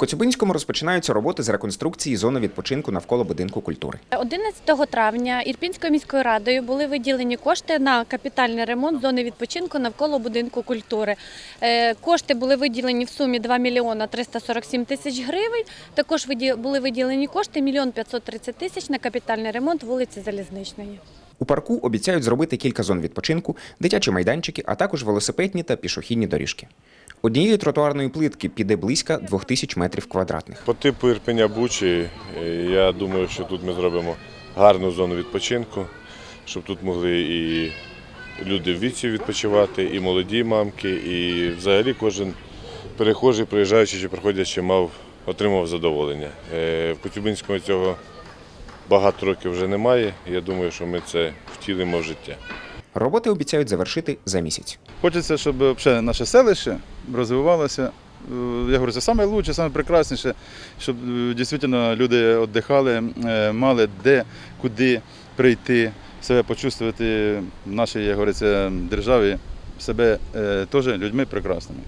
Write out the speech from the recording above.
Коцюбинському розпочинаються роботи з реконструкції зони відпочинку навколо будинку культури. 11 травня Ірпінською міською радою були виділені кошти на капітальний ремонт зони відпочинку навколо будинку культури. Е, Кошти були виділені в сумі 2 мільйона 347 тисяч гривень. Також були виділені кошти 1 мільйон 530 тисяч на капітальний ремонт вулиці Залізничної. У парку обіцяють зробити кілька зон відпочинку, дитячі майданчики, а також велосипедні та пішохідні доріжки. Однієї тротуарної плитки піде близько 2000 метрів квадратних. По типу Ірпеня Бучі, е, я думаю, що тут ми зробимо гарну зону відпочинку, щоб тут могли і люди в віці відпочивати, і молоді мамки, і взагалі кожен перехожий, приїжджаючи чи приходячи, мав отримав задоволення. Е, В Коцюбинському цього багато років вже немає. Я думаю, що ми це втілимо в життя. Роботи обіцяють завершити за місяць. Хочеться, щоб наше селище розвивалося. Е, Я говорю, це саме найпрекрасніше, прекрасніше, щоб е, дійсно люди віддихали, е, мали де, куди прийти, себе почувствувати в нашій, як говориться, державі, себе теж людьми прекрасними.